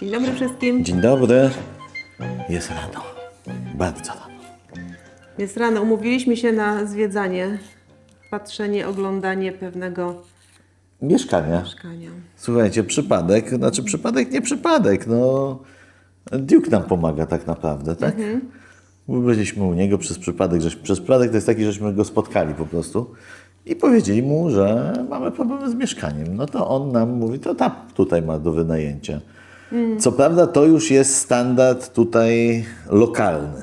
Dzień dobry wszystkim. Dzień dobry. Jest rano. Bardzo rano. Jest rano. Umówiliśmy się na zwiedzanie, patrzenie, oglądanie pewnego Mieszkania. mieszkania. Słuchajcie, przypadek, znaczy przypadek, nie przypadek, no. Duke nam pomaga tak naprawdę, tak? My Byliśmy u niego przez przypadek, żeśmy, przez przypadek to jest taki, żeśmy go spotkali po prostu i powiedzieli mu, że mamy problemy z mieszkaniem. No to on nam mówi, to tam tutaj ma do wynajęcia. Co prawda to już jest standard tutaj lokalny,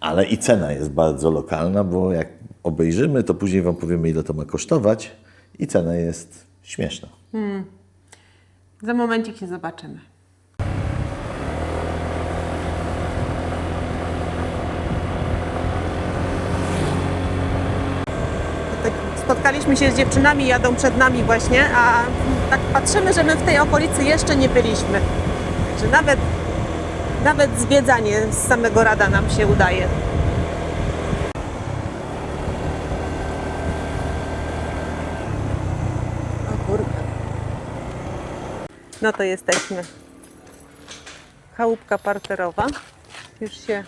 ale i cena jest bardzo lokalna, bo jak obejrzymy, to później Wam powiemy, ile to ma kosztować i cena jest śmieszna. Za momencik się zobaczymy. Tak Spotkaliśmy się z dziewczynami, jadą przed nami właśnie, a tak patrzymy, że my w tej okolicy jeszcze nie byliśmy. Także nawet, nawet zwiedzanie z samego rada nam się udaje. O kurde. No to jesteśmy. Chałupka parterowa. Już się,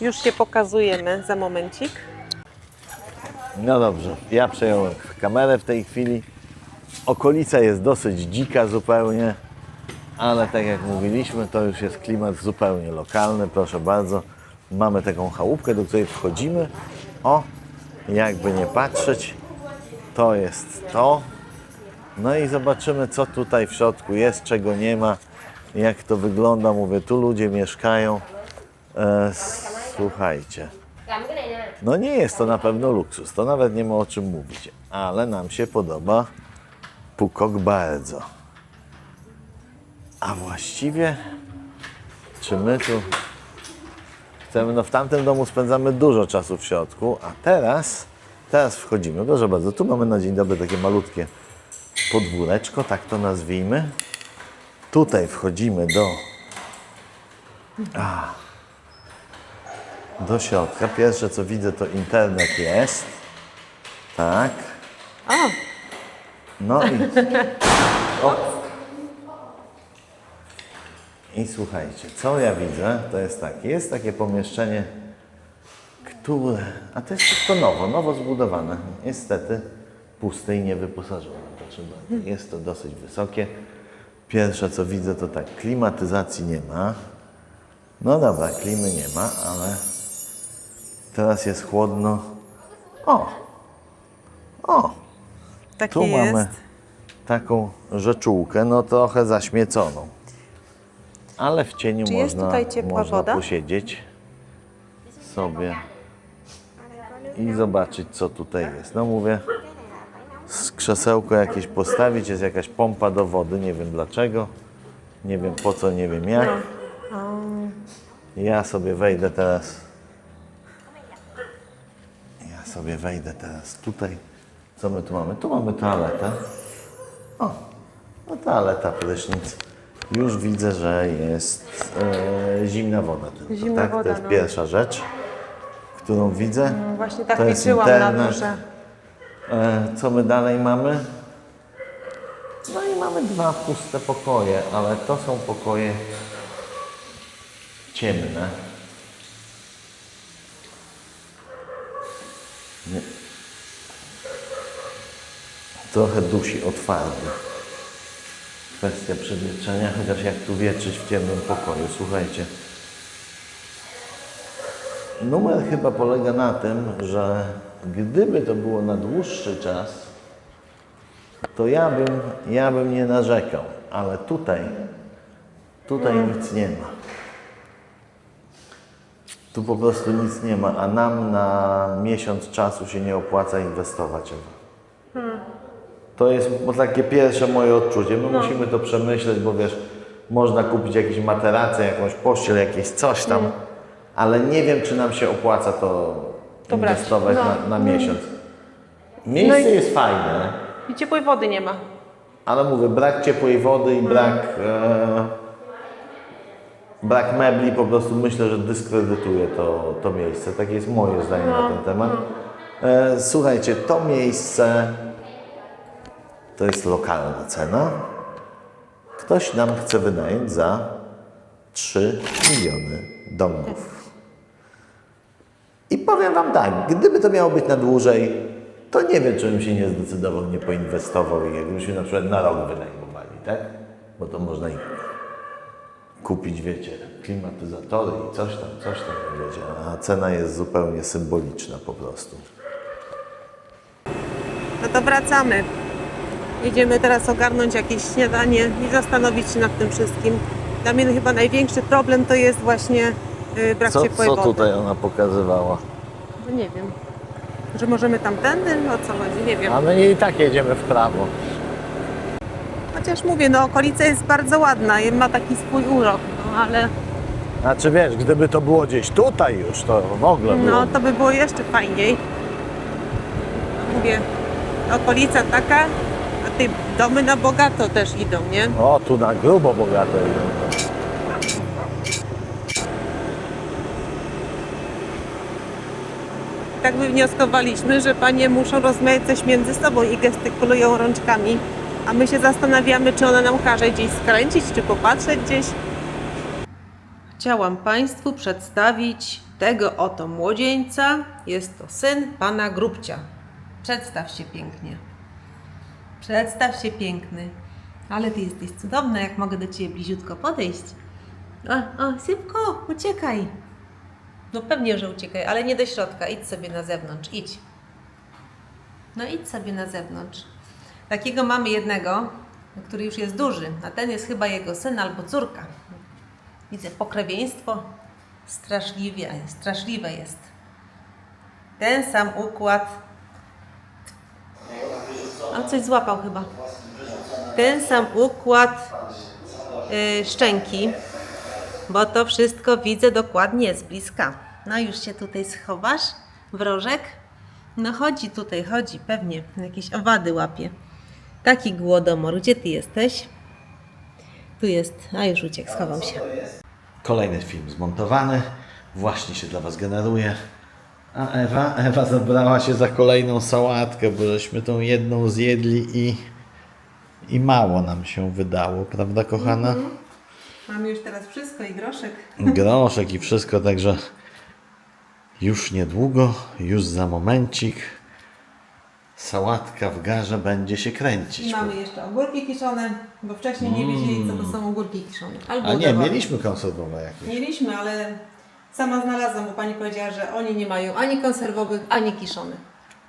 już się pokazujemy za momencik. No dobrze, ja przejąłem kamerę w tej chwili. Okolica jest dosyć dzika zupełnie, ale tak jak mówiliśmy, to już jest klimat zupełnie lokalny. Proszę bardzo, mamy taką chałupkę, do której wchodzimy. O, jakby nie patrzeć, to jest to. No i zobaczymy, co tutaj w środku jest, czego nie ma, jak to wygląda. Mówię, tu ludzie mieszkają. E, słuchajcie. No nie jest to na pewno luksus, to nawet nie ma o czym mówić, ale nam się podoba Pukok bardzo. A właściwie, czy my tu chcemy, no w tamtym domu spędzamy dużo czasu w środku, a teraz, teraz wchodzimy, proszę bardzo, tu mamy na dzień dobry takie malutkie podwóreczko, tak to nazwijmy. Tutaj wchodzimy do do środka. Pierwsze co widzę to internet jest. Tak. O, No i. O. I słuchajcie, co ja widzę, to jest tak, jest takie pomieszczenie, które, a to jest wszystko nowo, nowo zbudowane, niestety puste i niewyposażone. Jest to dosyć wysokie. Pierwsze co widzę to tak, klimatyzacji nie ma. No dobra, klimy nie ma, ale teraz jest chłodno. O! O! takie Tu jest. mamy taką rzeczułkę, no trochę zaśmieconą. Ale w cieniu Czy jest można, tutaj ciepła można woda? posiedzieć sobie i zobaczyć, co tutaj jest. No mówię, z krzesełko jakieś postawić, jest jakaś pompa do wody, nie wiem dlaczego, nie wiem po co, nie wiem jak. Ja sobie wejdę teraz. Sobie wejdę teraz tutaj. Co my tu mamy? Tu mamy toaletę. O, no toaleta, prysznic. Już widzę, że jest e, zimna woda. Tylko, Zimna tak? woda, to jest no. pierwsza rzecz, którą widzę. No Właśnie tak To jest liczyłam na to, internet. że E, co my dalej mamy? No i mamy dwa puste pokoje, ale to są pokoje ciemne. Trochę dusi od farby. Kwestia przewietrzenia, chociaż jak tu wietrzyć w ciemnym pokoju, słuchajcie. Numer chyba polega na tym, że gdyby to było na dłuższy czas, to ja bym, ja bym nie narzekał, ale tutaj, tutaj nic nie ma. Tu po prostu nic nie ma, a nam na miesiąc czasu się nie opłaca inwestować. Ewa. To jest takie pierwsze moje odczucie. My musimy to przemyśleć, bo wiesz, można kupić jakieś materacje, jakąś pościel, jakieś coś tam, ale nie wiem, czy nam się opłaca to, inwestować No. na, na miesiąc. Miejsce No i- jest fajne, i ciepłej wody nie ma. ale mówię, brak ciepłej wody i brak, e, brak mebli po prostu myślę, że dyskredytuje to, to miejsce. Takie jest moje zdanie na ten temat. E, słuchajcie, to miejsce To jest lokalna cena. Ktoś nam chce wynająć za 3 miliony domków. I powiem Wam tak, gdyby to miało być na dłużej, to nie wiem, czy bym się nie zdecydował, nie poinwestował i jakbyśmy na przykład na rok wynajmowali, tak? Bo to można i kupić, wiecie, klimatyzatory i coś tam, coś tam, wiecie, a cena jest zupełnie symboliczna po prostu. No to wracamy. Idziemy teraz ogarnąć jakieś śniadanie i zastanowić się nad tym wszystkim. Dla mnie chyba największy problem to jest właśnie y, brak Co, ciepłej co wody. tutaj ona pokazywała? No nie wiem. Że możemy tamtędy? O co chodzi? Nie wiem. A my i tak jedziemy w prawo. Chociaż mówię, no okolica jest bardzo ładna i ma taki swój urok, no ale Znaczy wiesz, gdyby to było gdzieś tutaj już, to w ogóle było. no to by było jeszcze fajniej. Mówię, okolica taka, a te domy na bogato też idą, nie? O, tu na grubo bogato idą. Tak wywnioskowaliśmy, że panie muszą rozmawiać coś między sobą i gestykulują rączkami, a my się zastanawiamy, czy ona nam każe gdzieś skręcić, czy popatrzeć gdzieś. Chciałam Państwu przedstawić tego oto młodzieńca. Jest to syn pana Grubcia. Przedstaw się pięknie. Przedstaw się piękny. Ale ty jesteś cudowna, jak mogę do ciebie bliziutko podejść. O, o, szybko, uciekaj. No pewnie, że uciekaj, ale nie do środka. Idź sobie na zewnątrz, idź. No idź sobie na zewnątrz. Takiego mamy jednego, który już jest duży, a ten jest chyba jego syn albo córka. Widzę pokrewieństwo. Straszliwie, straszliwe jest. Ten sam układ. A coś złapał chyba. Ten sam układ yy, szczęki, bo to wszystko widzę dokładnie z bliska. No już się tutaj schowasz, wrożek? No chodzi tutaj, chodzi, pewnie. Jakieś owady łapie. Taki głodomor. Gdzie ty jesteś? Tu jest, a już uciekł, schował się. Kolejny film zmontowany, właśnie się dla Was generuje. A Ewa? Ewa zabrała się za kolejną sałatkę, bo żeśmy tą jedną zjedli i, i mało nam się wydało, prawda kochana? Mamy już teraz wszystko i groszek. Groszek i wszystko, także już niedługo, już za momencik sałatka w garze będzie się kręcić. Mamy jeszcze ogórki kiszone, bo wcześniej nie wiedzieli, co to są ogórki kiszone. Albo A nie, mieliśmy konserwowe jakieś. Mieliśmy, ale sama znalazłam, bo pani powiedziała, że oni nie mają ani konserwowych, ani kiszonych.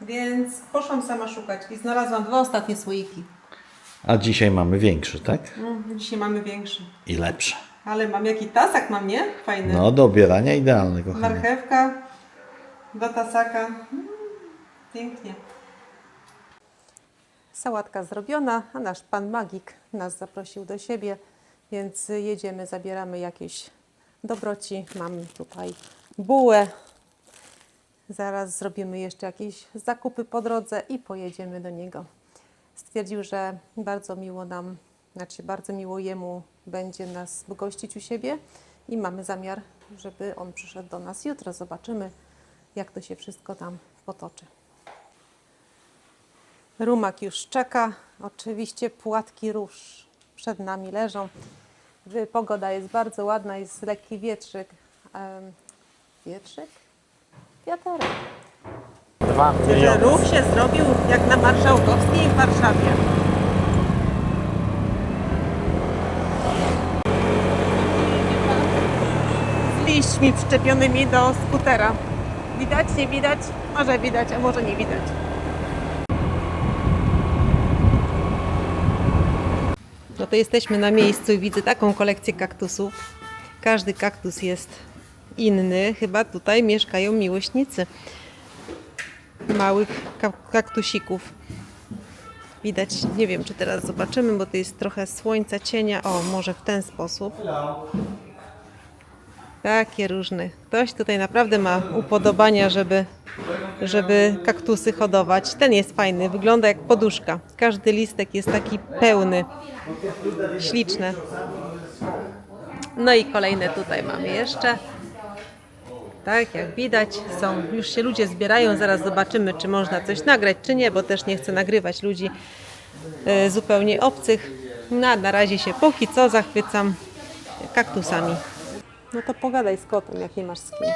Więc poszłam sama szukać i znalazłam dwa ostatnie słoiki. A dzisiaj mamy większy, tak? Mm, dzisiaj mamy większy. I lepszy. Ale mam jaki tasak mam, nie? Fajny. No, do obierania idealny. Marchewka do tasaka. Mm, pięknie. Sałatka zrobiona, a nasz pan magik nas zaprosił do siebie, więc jedziemy, zabieramy jakieś dobroci. Mam tutaj bułę. Zaraz zrobimy jeszcze jakieś zakupy po drodze i pojedziemy do niego. Stwierdził, że bardzo miło nam, znaczy bardzo miło jemu będzie nas gościć u siebie i mamy zamiar, żeby on przyszedł do nas jutro. Zobaczymy, jak to się wszystko tam potoczy. Rumak już czeka. Oczywiście płatki róż przed nami leżą. Pogoda jest bardzo ładna, jest lekki wietrzyk. Wietrzyk? Wiaterek. Dwa Że miliony. ruch się zrobił jak na Marszałkowskiej w Warszawie. Z liśćmi przyczepionymi do skutera. Widać, nie widać? Może widać, a może nie widać. To jesteśmy na miejscu i widzę taką kolekcję kaktusów. Każdy kaktus jest inny. Chyba tutaj mieszkają miłośnicy małych ka- kaktusików. Widać, nie wiem czy teraz zobaczymy, bo to jest trochę słońca, cienia. O, może w ten sposób. Takie różne. Ktoś tutaj naprawdę ma upodobania, żeby, żeby kaktusy hodować. Ten jest fajny, wygląda jak poduszka. Każdy listek jest taki pełny. Śliczne. No i kolejne tutaj mamy jeszcze. Tak, jak widać, są, już się ludzie zbierają, zaraz zobaczymy, czy można coś nagrać, czy nie, bo też nie chcę nagrywać ludzi, e, zupełnie obcych. No, na razie się póki co zachwycam kaktusami. No to pogadaj z kotem, jak nie masz z kim.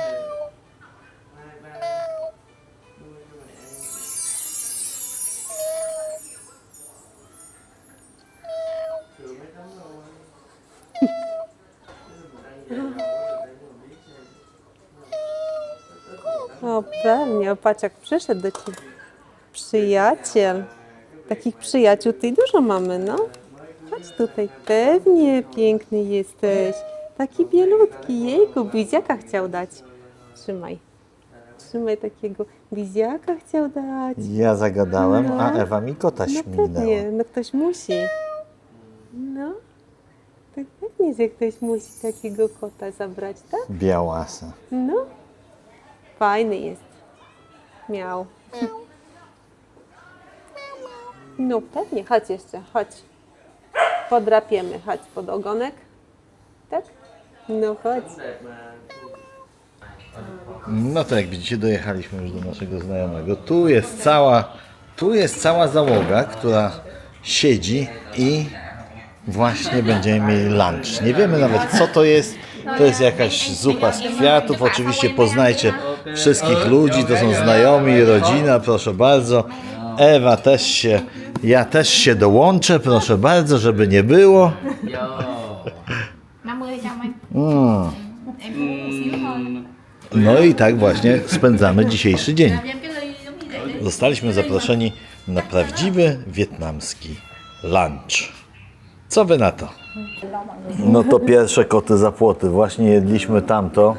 O, pewnie, opaciak przyszedł do ciebie. Przyjaciel. Takich przyjaciół tutaj dużo mamy, no. Chodź tutaj. Pewnie piękny jesteś. Taki bielutki. Jejku, biziaka chciał dać. Trzymaj. Trzymaj takiego biziaka chciał dać. Ja zagadałem, a No. Ewa mi kota No śmignęła. pewnie, no ktoś musi. No. Tak pewnie, że ktoś musi takiego kota zabrać, tak? Białasa. No. Fajny jest. Miał. No pewnie, chodź jeszcze, chodź. Podrapiemy, chodź pod ogonek. Tak? No chodź. No to jak widzicie, dojechaliśmy już do naszego znajomego. Tu jest cała, tu jest cała załoga, która siedzi i właśnie będziemy mieli lunch. Nie wiemy nawet co to jest. To jest jakaś zupa z kwiatów. Oczywiście poznajcie wszystkich ludzi, to są znajomi, rodzina, proszę bardzo. Ewa też się, ja też się dołączę, proszę bardzo, żeby nie było. 50 trăm anh Mm. No i tak właśnie spędzamy dzisiejszy dzień. Zostaliśmy zaproszeni na prawdziwy wietnamski lunch. Co wy na to? No to pierwsze koty za płoty. Właśnie jedliśmy tamto.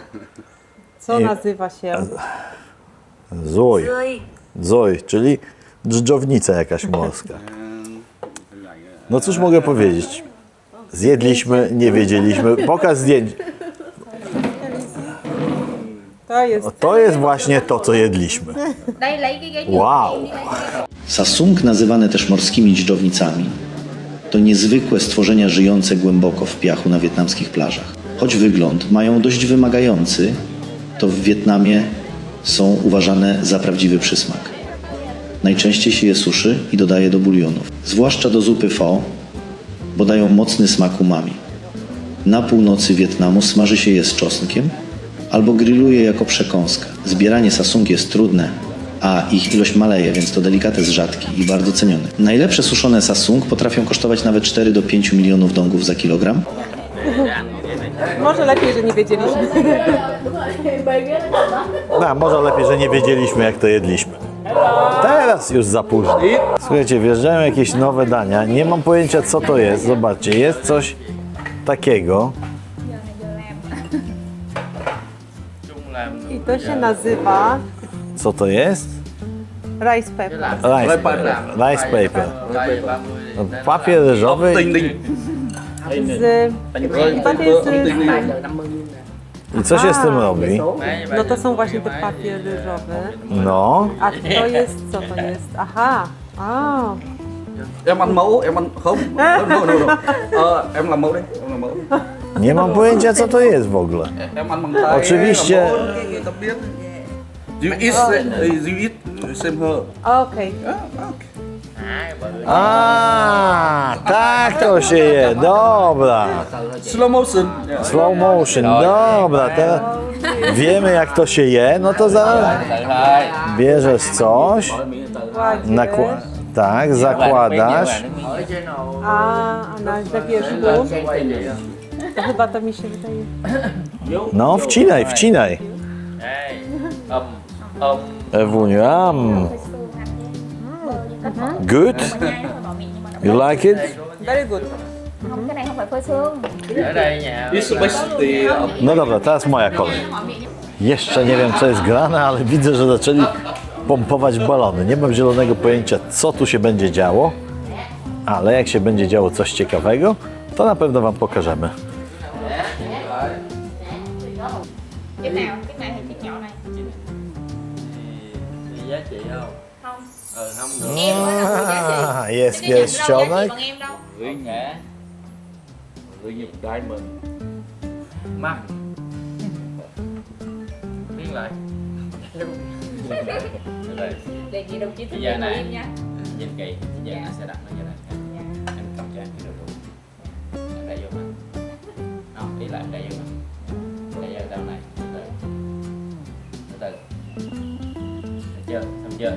Co I- nazywa się? Zoj. Zoj, czyli dżdżownica jakaś morska. No cóż mogę powiedzieć? Zjedliśmy, nie wiedzieliśmy. Pokaz zdjęć. To jest To jest właśnie to, co jedliśmy. Wow. Sasung, nazywane też morskimi dżdżownicami, to niezwykłe stworzenia żyjące głęboko w piachu na wietnamskich plażach. Choć wygląd mają dość wymagający, to w Wietnamie są uważane za prawdziwy przysmak. Najczęściej się je suszy i dodaje do bulionów, zwłaszcza do zupy pho, bo dają mocny smak umami. Na północy Wietnamu smaży się je z czosnkiem albo grilluje jako przekąska. Zbieranie sasung jest trudne, a ich ilość maleje, więc to delikates rzadki i bardzo ceniony. Najlepsze suszone sasung potrafią kosztować nawet 4 do 5 milionów dongów za kilogram, Może lepiej, że nie wiedzieliśmy. No, może lepiej, że nie wiedzieliśmy, jak to jedliśmy. Teraz już za późno. Słuchajcie, wjeżdżają jakieś nowe dania. Nie mam pojęcia, co to jest. Zobaczcie, jest coś takiego. I to się nazywa Co to jest? rice pepper. Rice paper. Rice paper. Papier ryżowy. Z, I z, I co się z tym robi? no to są właśnie te papier ryżowe. No. A to jest, co to jest? Aha. A, em ăn mẫu em ăn không no no no, no. Ờ, em làm mẫu đấy em làm mẫu Nie mam pojęcia, co to jest w ogóle. em ăn bằng tay Oczywiście. làm mẫu cái, cái tấm biết you eat you eat same her okej. A, tak to się je. Dobra. slow motion. Slow motion. Dobra, teraz wiemy, jak to się je. No to zaraz bierzesz coś. Nakła- tak, zakładasz. A, na wierzchu to chyba to mi się wydaje. No, wcinaj, wcinaj. Ewuniu, am. Good? You like it? Very good. không cái này không phải phơi xương it's best the No dobra, teraz moja kolej. Jeszcze nie wiem, co jest grane, ale widzę, że zaczęli pompować balony. Nie mam zielonego pojęcia, co tu się będzie działo, ale jak się będzie działo coś ciekawego, to na pewno Wam pokażemy. cái nào cái này hay cái nhỏ này giá trị không? Không? Ờ không được. Em mới là người giá trị jest Chứ nhìn giá trị pierścionek. bằng em đâu? Ngã Gửi nhục đại mình Mắt Biến lại. Đây. đề nghị đồng chí Bây tin giờ này. em nha. kỳ thì giờ anh sẽ đặt nó như này. Em cầm cho em cái đồ đủ em để vô mặt không ý là em để vô mặt để vô đâu này. Từ từ. Từ từ. Được chưa? Xong chưa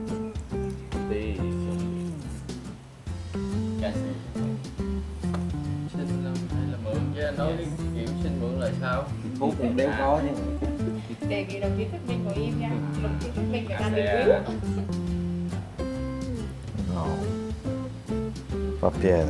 phút thì đều có nhé để vì đồng chí thuyết minh của em nha. Đồng chí thuyết minh của phải làm điều quyết Pappier,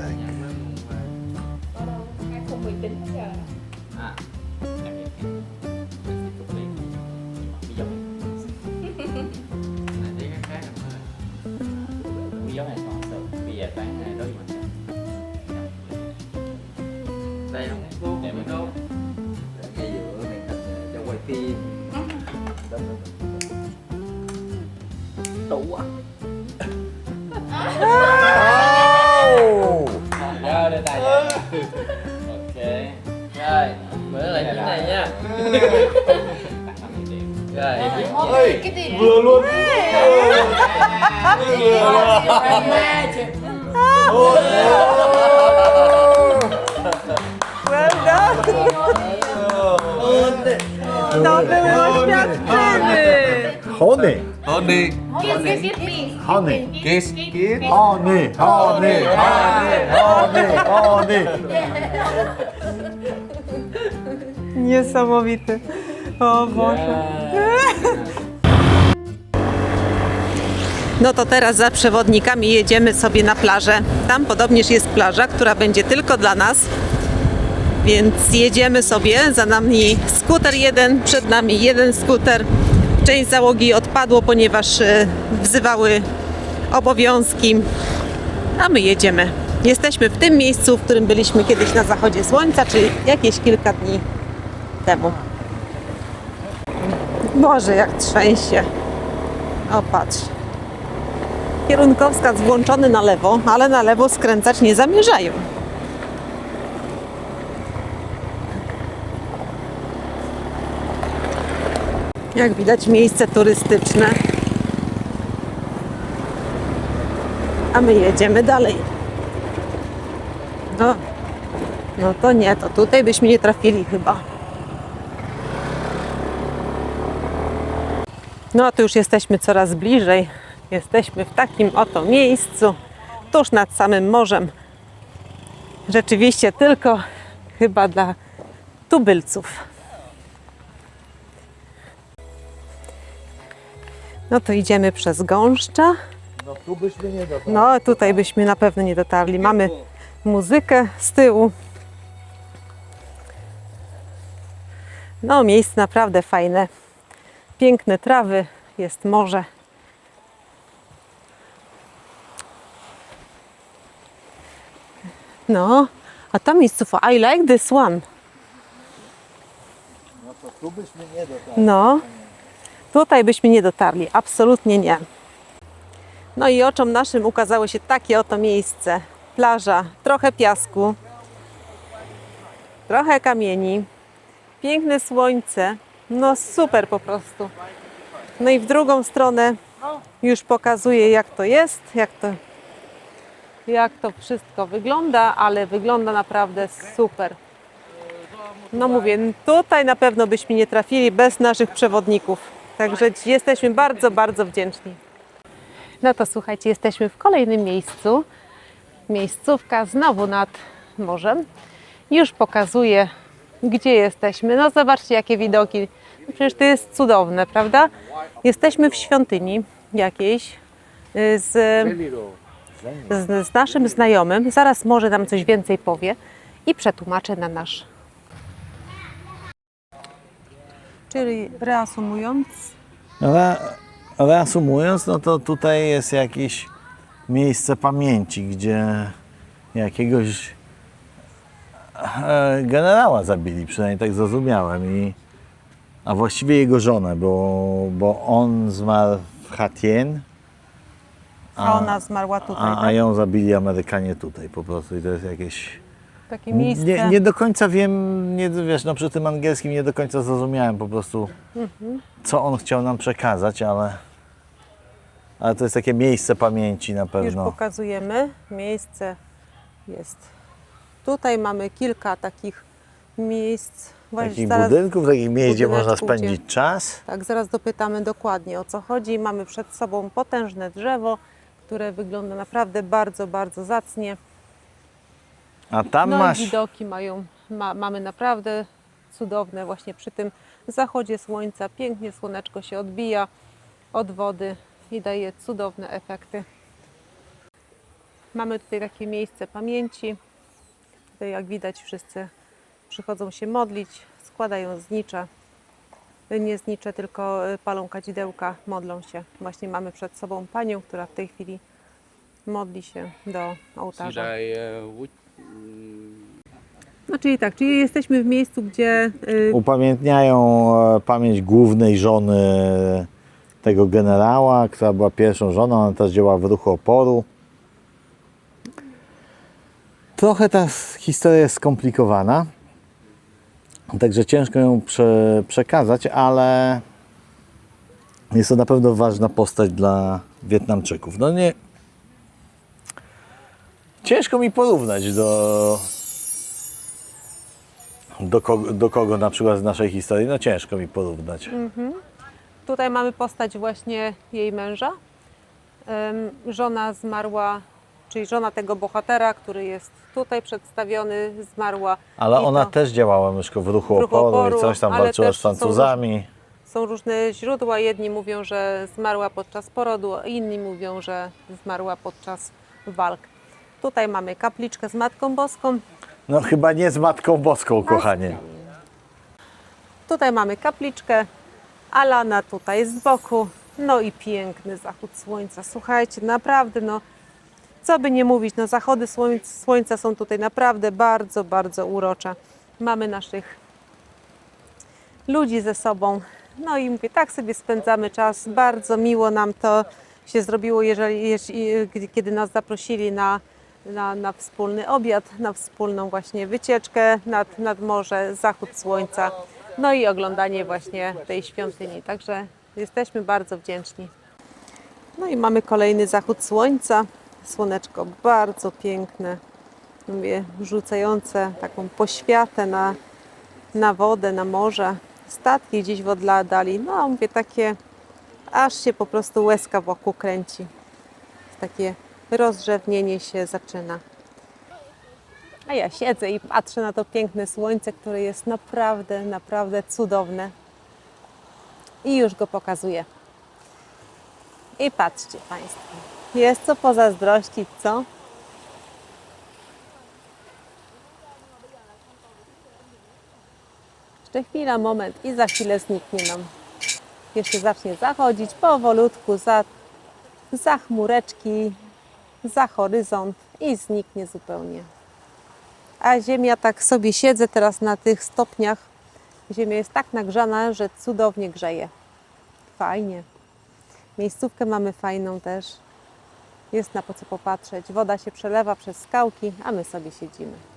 nha rồi. Ôi, cái gì vừa luôn. Vừa Ôi, well done 너무 멋졌지 honey. Honey. Kiss, kiss, kiss me. honey. Kiss kiss. Honey honey honey honey honey. Niesamowity. O Boże. No to teraz za przewodnikami jedziemy sobie na plażę. Tam podobnież jest plaża, która będzie tylko dla nas. Więc jedziemy sobie, za nami skuter jeden, przed nami jeden skuter. Część załogi odpadło, ponieważ e, wzywały obowiązki, a my jedziemy. Jesteśmy w tym miejscu, w którym byliśmy kiedyś na zachodzie słońca, czyli jakieś kilka dni temu. Boże, jak trzęsie. O, patrz. Kierunkowskaz włączony na lewo, ale na lewo skręcać nie zamierzają. Jak widać miejsce turystyczne. A my jedziemy dalej. No, no to nie, to tutaj byśmy nie trafili chyba. No tu już jesteśmy coraz bliżej. Jesteśmy w takim oto miejscu, tuż nad samym morzem. Rzeczywiście tylko chyba dla tubylców. No to idziemy przez gąszcza. No tu byśmy nie dotarli. No tutaj byśmy na pewno nie dotarli. Mamy muzykę z tyłu. No miejsce naprawdę fajne. Piękne trawy, jest morze. No, a ta miejscówka, I like this one. No to tu byśmy nie dotarli. No, tutaj byśmy nie dotarli, absolutnie nie. No i oczom naszym ukazało się takie oto miejsce. Plaża, trochę piasku, trochę kamieni, piękne słońce, no super po prostu. No i w drugą stronę już pokazuję jak to jest, jak to, jak to wszystko wygląda, ale wygląda naprawdę super. No mówię, tutaj na pewno byśmy nie trafili bez naszych przewodników. Także jesteśmy bardzo, bardzo wdzięczni. No to słuchajcie, jesteśmy w kolejnym miejscu. Miejscówka znowu nad morzem. Już pokazuję, gdzie jesteśmy. No zobaczcie, jakie widoki. Przecież to jest cudowne, prawda? Jesteśmy w świątyni jakiejś y, z, z, z naszym znajomym. Zaraz może nam coś więcej powie i przetłumaczę na nasz Czyli reasumując, Re, reasumując, no to tutaj jest jakieś miejsce pamięci, gdzie jakiegoś e, generała zabili, przynajmniej tak zrozumiałem. I a właściwie jego żonę, bo, bo on zmarł w Hatien, A ona zmarła tutaj. a, a tak? ją zabili Amerykanie tutaj po prostu i to jest jakieś... Takie miejsce. Nie, nie do końca wiem, nie, wiesz, no przy tym angielskim nie do końca zrozumiałem po prostu, co on chciał nam przekazać, ale, ale to jest takie miejsce pamięci na Już pewno. pokazujemy. Miejsce jest. Tutaj mamy kilka takich miejsc. Właśnie Takich zaraz- budynków, takich miejsc, gdzie można gdzie- spędzić czas. Tak, zaraz dopytamy dokładnie o co chodzi. Mamy przed sobą potężne drzewo, które wygląda naprawdę bardzo, bardzo zacnie. A tam No masz... widoki mają, ma, mamy naprawdę cudowne właśnie przy tym zachodzie słońca. Pięknie słoneczko się odbija od wody i daje cudowne efekty. Mamy tutaj takie miejsce pamięci. Tutaj jak widać wszyscy przychodzą się modlić, składają znicze. Nie znicze, tylko y, palą kadzidełka, modlą się. Właśnie mamy przed sobą panią, która w tej chwili modli się do ołtarza. No czyli tak, czyli jesteśmy w miejscu, gdzie y, upamiętniają e, pamięć głównej żony tego generała, która była pierwszą żoną, ona też działała w ruchu oporu. Trochę ta historia jest skomplikowana, także ciężko ją prze, przekazać, ale jest to na pewno ważna postać dla Wietnamczyków. No nie. Ciężko mi porównać do, do kogo, do kogo na przykład z naszej historii? No ciężko mi porównać. tutaj mamy postać właśnie jej męża. Żona zmarła, czyli żona tego bohatera, który jest tutaj przedstawiony, zmarła. Ale i ona to też działała myszko w ruchu, W ruchu oporu, oporu, i coś tam walczyła z Francuzami. Są różne źródła. Jedni mówią, że zmarła podczas porodu, inni mówią, że zmarła podczas walk. Tutaj mamy kapliczkę z Matką Boską. No chyba nie z Matką Boską, kochanie. Tutaj mamy kapliczkę, Alana tutaj z boku. No i piękny zachód słońca. Słuchajcie, naprawdę, no co by nie mówić, no zachody słońca, są tutaj naprawdę bardzo, bardzo urocze. Mamy naszych ludzi ze sobą. No i mówię, tak sobie spędzamy czas. Bardzo miło nam to się zrobiło, jeżeli, kiedy nas zaprosili na, na, na wspólny obiad, na wspólną właśnie wycieczkę nad, nad morze, zachód słońca. No i oglądanie właśnie tej świątyni. Także jesteśmy bardzo wdzięczni. No i mamy kolejny zachód słońca. Słoneczko bardzo piękne, mówię, rzucające taką poświatę na, na wodę, na morze. Statki gdzieś w oddali. No mówię, takie aż się po prostu łezka wokół kręci. Takie rozrzewnienie się zaczyna. A ja siedzę i patrzę na to piękne słońce, które jest naprawdę, naprawdę cudowne. I już go pokazuję. I patrzcie Państwo, jest co pozazdrościć, co? Jeszcze chwila, moment i za chwilę zniknie nam. Jeszcze zacznie zachodzić powolutku za, za chmureczki, za horyzont i zniknie zupełnie. A ziemia tak sobie siedzę teraz na tych stopniach. Ziemia jest tak nagrzana, że cudownie grzeje. Fajnie. Miejscówkę mamy fajną też. Jest na po co popatrzeć. Woda się przelewa przez skałki, a my sobie siedzimy.